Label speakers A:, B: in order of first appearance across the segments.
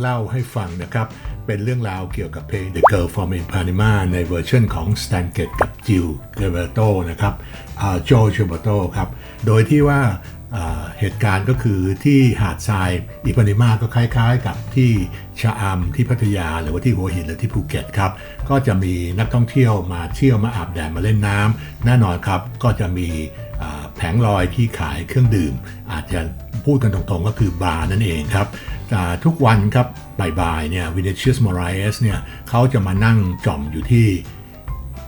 A: เล่าให้ฟังนะครับ เป็นเรื่องราวเกี่ยวกับเพลง The Girl from Ipanema ในเวอร์ชันของ Stan Getz กับ Jill g i l b e r t o นะครับโจ g i l b e r t o ครับ โดยที่ว่าเหตุการณ์ก็คือที่หาดทรายอิปานิมาก็คล้ายๆ กับที่ชะอำที่พัทยา หรือว่าที่หัวหินหรือที่ภูเก็ตครับ ก็จะมีนักท่องเที่ยวมาเที่ยวมาอาบแดดมาเล่นน้ำแน่นอนครับก็จะมี แผงลอยที่ขายเครื่องดื่ม อาจจะพูดกันตรงๆก็คือบาร์นั่นเองครับอ่ทุกวันครับบ่ายๆเนี่ยวินเชียสมอร a สเนี่ยเขาจะมานั่งจ่อมอยู่ที่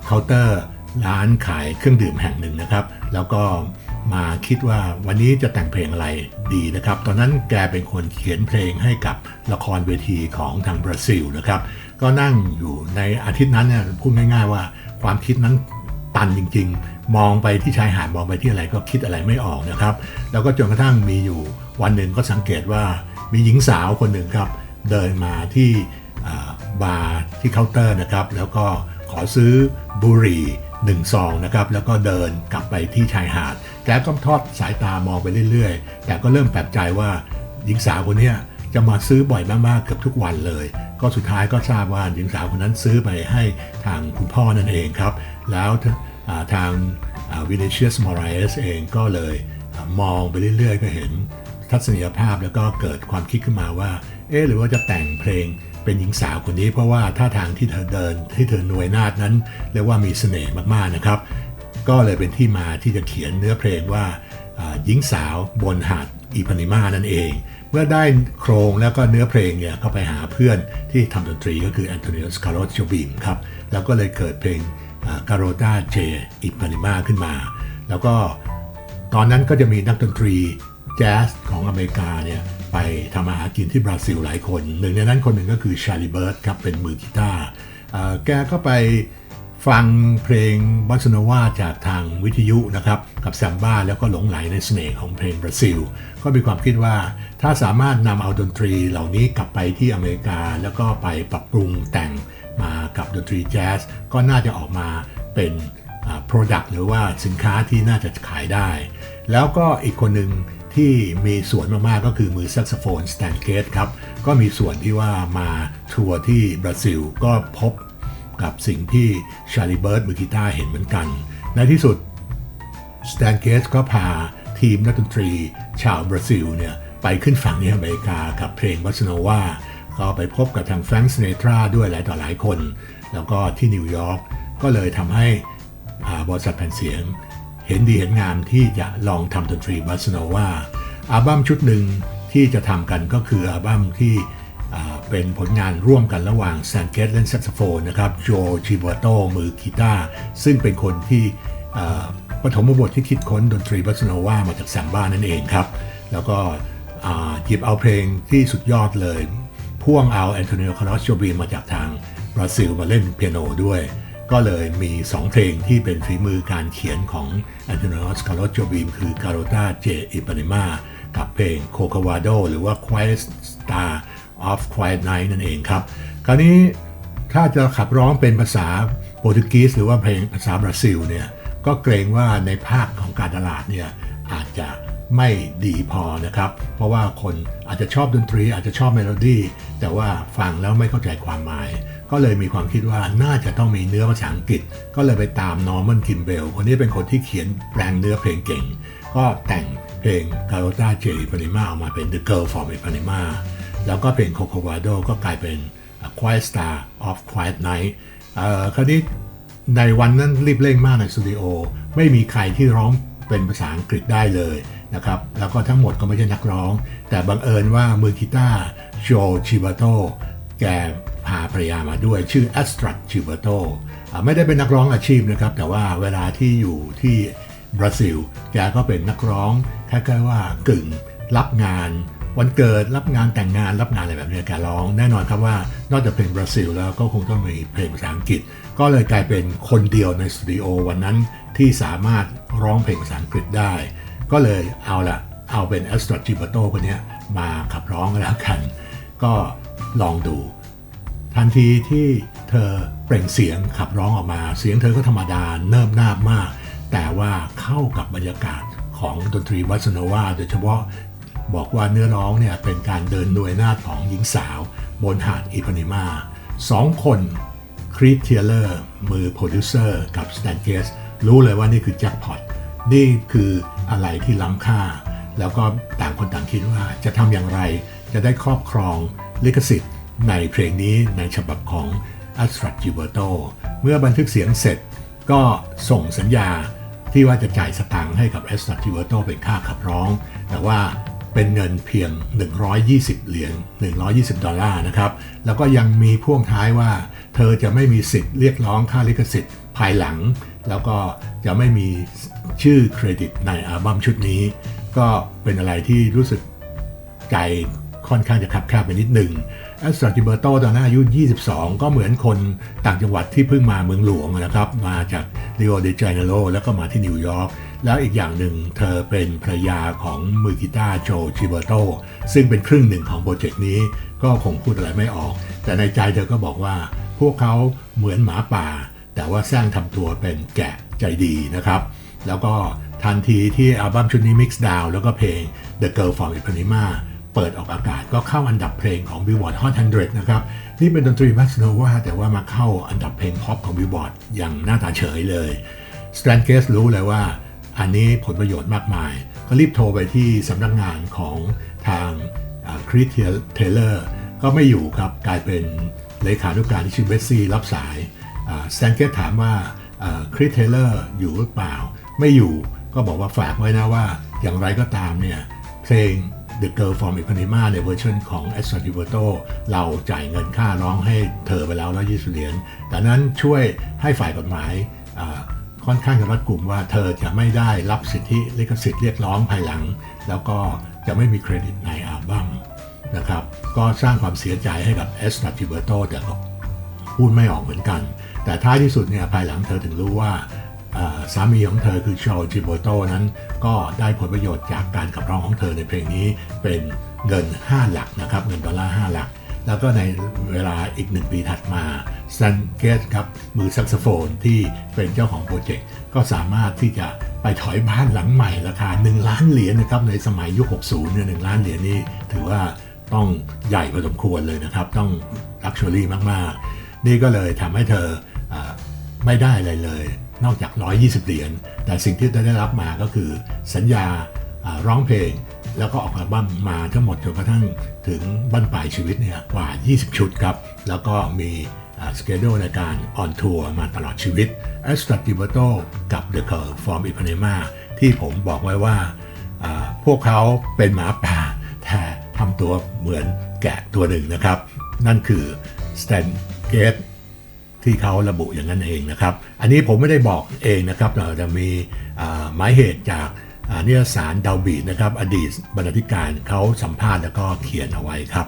A: เคาน์เตอร์ร้านขายเครื่องดื่มแห่งหนึ่งนะครับ แล้วก็มาคิดว่าวันนี้จะแต่งเพลงอะไรดีนะครับ ตอนนั้นแกเป็นคนเขียนเพลงให้กับละครเวทีของทางบราซิลนะครับ ก็นั่งอยู่ในอาทิตย์นั้นเนี่ยพูดง่ายๆว่าความคิดนั้นตันจริง ๆ มองไปที่ชายหาดมองไปที่อะไรก็คิดอะไรไม่ออกนะครับ แล้วก็จนกระทั่งมีอยู่วันหนึ่งก็สังเกตว่ามีหญิงสาวคนหนึ่งครับ เดินมาที่บาร์ที่เคาน์เตอร์นะครับ แล้วก็ขอซื้อบุหรี่หนึ่งซองนะครับ แล้วก็เดินกลับไปที่ชายหาดแกก็ทอดสายตามองไปเรื่อยๆ แต่ก็เริ่มแปลกใจว่าหญิงสาวคนนี้จะมาซื้อบ่อยมากๆ เกือบทุกวันเลย ก็สุดท้ายก็ทราบว่าหญิงสาวคนนั้นซื้อไปให้ทางคุณพ่อนั่นเองครับ แล้ว ทางวินเชียสมอร a สเองก็เลยอมองไปเรื่อยๆ ก็เห็นทัศนียภาพแล้วก็เกิดความคิดขึ้นมาว่า เอ๊หรือว่าจะแต่งเพลงเป็นหญิงสาวคนนี้เพราะว่าท่าทางที่เธอเดินที่เธอหน่วยนาดนั้นเรียกว่ามีเสน่ห์มากๆนะครับ ก็เลยเป็นที่มาที่จะเขียนเนื้อเพลงว่าหญิงสาวบนหาดอีพานิมานั่นเอง เมื่อได้โครงแล้วก็เนื้อเพลงเนี่ยก็ไปหาเพื่อนที่ทำดนตรีก็คือแอนโทนิโอสคาร์โลโจบิมครับ แล้วก็เลยเกิดเพลง การโ t ตาเจอีพานิมาขึ้นมา แล้วก็ตอนนั้นก็จะมีนักดนตรีแจ๊สของอเมริกาเนี่ยไปทำอาหารกินที่บราซิลหลายคน หนึ่งในนั้นคนหนึ่งก็คือชาลีเบิร์ตครับเป็นมือกีตาร์แกก็ไปฟังเพลงบอสโนวาจากทางวิทยุนะครับ กับแซมบ้าแล้วก็หลงไหลในเสน่ห์ของเพลงบราซิล ก็มีความคิดว่าถ้าสามารถนำเอาดนตรีเหล่านี้กลับไปที่อเมริกา แล้วก็ไปปรับปรุงแต่ง กับดนตรีแจ๊สก็น่าจะออกมาเป็น product หรือว่าสินค้าที่น่าจะขายได้ แล้วก็อีกคนหนึ่งที่มีส่วนมาก ๆ ก็คือมือแซกโซโฟนสแตนเกตครับ ก็มีส่วนที่ว่ามาทัวร์ที่บราซิลก็พบกับสิ่งที่ชาลีเบิร์ตมือกีตาร์เห็นเหมือนกัน ในที่สุดสแตนเกสก็พาทีมนักดนตรีชาวบราซิลเนี่ยไปขึ้นฝั่งที่อเมริกากับเพลงวัสโนวา ก็ไปพบกับทางแฟรงค์สเนทราด้วยหลายต่อหลายคน แล้วก็ที่นิวยอร์กก็เลยทำให้บริษัทแผ่นเสียง เห็นดีเห็นงามที่จะลองทำดนตรีวัสโนวาอัลบั้มชุดหนึ่งที่จะทำกันก็คืออัลบั้มที่เป็นผลงานร่วมกันระหว่างแซนเกตเล่นแซกโซโฟนนะครับโจชิบ a โตมือกีตาร์ซึ่งเป็นคนที่ปฐมบทที่คิดค้นดนตรีบัสโนวามาจากแซมบ้านั่นเองครับ แล้วก็หยิบเอาเพลงที่สุดยอดเลย พ่วงเอาแอนโทนิโอคาร์ลอสโจบีมาจากทางบราซิลมาเล่นเปียโนด้วย ก็เลยมี 2 เพลงที่เป็นฝีมือการเขียนของแอนโทนิโอคาร์ลอสโจบีมคือ Garota J i p a n e m a กับเพลง c o c a v a d o หรือว่า Quiet Star of Quiet Night นั่นเองครับ คราวนี้ถ้าจะขับร้องเป็นภาษาโปรตุเกสหรือว่าเพลงภาษาบราซิลเนี่ยก็เกรงว่าในภาคของการตลาดเนี่ยอาจจะ ไม่ดีพอนะครับ เพราะว่าคนอาจจะชอบดนตรี อาจจะชอบเมโลดี้แต่ว่าฟังแล้วไม่เข้าใจความหมาย ก็เลยมีความคิดว่าน่าจะต้องมีเนื้อภาษาอังกฤษ ก็เลยไปตามนอร์มันคิมเบลคนนี้เป็นคนที่เขียนแปลงเนื้อเพลงเก่ง ก็แต่งเพลง Carota J. Ipanema ออกมาเป็น The Girl from Ipanema แล้วก็เพลง Coco Vado ก็กลายเป็น Quiet Star of Quiet Night เอ่อคราวนี้ในวันนั้นรีบเร่งมากในสตูดิโอไม่มีใครที่ร้องเป็นภาษาอังกฤษได้เลย นะครับแล้วก็ทั้งหมดก็ไม่ใช่นักร้อง แต่บังเอิญว่ามือกีตาร์โจชิบาโตแกพาภรรยามาด้วยชื่อแอสตรัตชิบาโตไม่ได้เป็นนักร้องอาชีพนะครับ แต่ว่าเวลาที่อยู่ที่บราซิลแกก็เป็นนักร้องคล้ายๆว่ากึ่งรับงานวันเกิดรับงานแต่งงานรับงานอะไรแบบนี้แกร้องแน่นอนครับว่านอกจากเพลงบราซิลแล้วก็คงต้องมีเพลงภาษาอังกฤษ ก็เลยกลายเป็นคนเดียวในสตูดิโอวันนั้นที่สามารถร้องเพลงภาษาอังกฤษได้ ก็เลยเอาละเอาเป็นแอสตราจิบาโตคนนี้มาขับร้องแล้วกัน ก็ลองดู ทันทีที่เธอเปล่งเสียงขับร้องออกมา เสียงเธอก็ธรรมดาเนิบนาบมาก แต่ว่าเข้ากับบรรยากาศของดนตรีวัสโนวาโดยเฉพาะบอกว่าเนื้อร้องเนี่ยเป็นการเดินโดยหน้าของหญิงสาว บนหาดอิปานิมาสองคนครี t เทียเลอร์มือโปรดิวเซอร์กับสแตนเกสรู้เลยว่านี่คือแจ็คพอตนี่คือ อะไรที่ล้ำค่า แล้วก็ต่างคนต่างคิดว่าจะทำอย่างไรจะได้ครอบครองลิขสิทธิ์ ในเพลงนี้ในฉบับของ a s t r a d Gilberto เมื่อบันทึกเสียงเสร็จก็ส่งสัญญาที่ว่าจะจ่ายสตางค์ให้กับ a s t r a d Gilberto เป็นค่าขับร้อง แต่ว่าเป็นเงินเพียง 120 เหรียญ 120 ดอลลาร์นะครับ แล้วก็ยังมีพ่วงท้ายว่า เธอจะไม่มีสิทธิ์เรียกร้องค่าลิขสิทธิ์ภายหลัง แล้วก็จะไม่มี ชื่อเครดิตในอัลบั้มชุดนี้ ก็เป็นอะไรที่รู้สึกใจค่อนข้างจะคับแคบไปนิดหนึ่งแอสตราจิเบอร์โตตอนนั้นอายุ 22 ก็เหมือนคนต่างจังหวัดที่เพิ่งมาเมืองหลวงนะครับ มาจากริโอเดจาเนโรแล้วก็มาที่นิวยอร์กแล้วอีกอย่างหนึ่งเธอเป็นภรรยาของมือกีตาร์โจจิเบอร์โตซึ่งเป็นครึ่งหนึ่งของโปรเจกต์นี้ก็คงพูดอะไรไม่ออก แต่ในใจเธอก็บอกว่า พวกเขาเหมือนหมาป่า แต่ว่าสร้างทำตัวเป็นแกะใจดีนะครับ แล้วก็ทันทีที่อัลบั้มชุดนี้ Mix Down แล้วก็เพลง The Girl from Ipanema เปิดออกอากาศก็เข้าอันดับเพลงของ Billboard Hot 100 นะครับ นี่เป็นดนตรีบัสโนวาแต่ว่ามาเข้าอันดับเพลงพ็อปของ Billboard อย่างหน้าตาเฉยเลยสแตนเกสรู้เลยว่าอันนี้ผลประโยชน์มากมาย ก็รีบโทรไปที่สำนักงานของทางคริสเทเลอร์ก็ไม่อยู่ครับกลายเป็นเลขานุการที่ชื่อเบสซี่รับสายสแตนเกสถามว่าคริสเทเลอร์อยู่หรือเปล่า ไม่อยู่ก็บอกว่าฝากไว้นะว่าอย่างไรก็ตามเนี่ย เพลง The Girl from Ipanema ในเวอร์ชันของ a s t r a d i v e r t o เราจ่ายเงินค่าร้องให้เธอไปแล้วแล้วยี่สิบเหรียญแต่นั้นช่วยให้ฝ่ายกฎหมายค่อนข้างจะรัดกลุ่มว่าเธอจะไม่ได้รับสิทธิลิขสิทธิ์เรียกร้องภายหลัง แล้วก็จะไม่มีเครดิตในอัลบั้มนะครับ ก็สร้างความเสียใจให้กับ a s t r a d i v e r t o แต่ก็พูดไม่ออกเหมือนกัน แต่ท้ายที่สุดเนี่ยภายหลังเธอถึงรู้ว่า สามีของเธอคือชอจิโบโตนั้นก็ได้ผลประโยชน์จากการขับร้องของเธอในเพลงนี้เป็นเงิน 5 หลักนะครับเงินดอลลาร์5หลัก แล้วก็ในเวลาอีกหนึ่งปีถัดมาซันเกสครับมือแซกโซโฟนที่เป็นเจ้าของโปรเจกต์ก็สามารถที่จะไปถอยบ้านหลังใหม่ราคา 1 ล้านเหรียญนะครับในสมัยยุค 60 เนี่ยหล้านเหรียญนี่ถือว่าต้องใหญ่พอสมควรเลยนะครับ ต้องลักชัวรี่มาก ๆ นี่ก็เลยทำให้เธออไม่ได้อะไรเลย นอกจาก 120 เหรียญ แต่สิ่งที่ได้รับมาก็คือสัญญาร้องเพลง แล้วก็ออกอัลบั้มมาทั้งหมดจนกระทั่งถึงบั้นปลายชีวิตเนี่ยกว่า 20 ชุดครับ แล้วก็มีสเกดูในการออนทัวร์มาตลอดชีวิต a s t r a d i v e r t o กับ The Girl from Ipanema ที่ผมบอกไว้ว่าอ่า พวกเขาเป็นหมาป่า แต่ทำตัวเหมือนแกะตัวหนึ่งนะครับ นั่นคือ Stan Gate ที่เขาระบุอย่างนั้นเองนะครับ อันนี้ผมไม่ได้บอกเองนะครับ เราจะมีหมายเหตุจากนิยสารดาวบีดนะครับ อดีตบรรณาธิการเขาสัมภาษณ์แล้วก็เขียนเอาไว้ครับ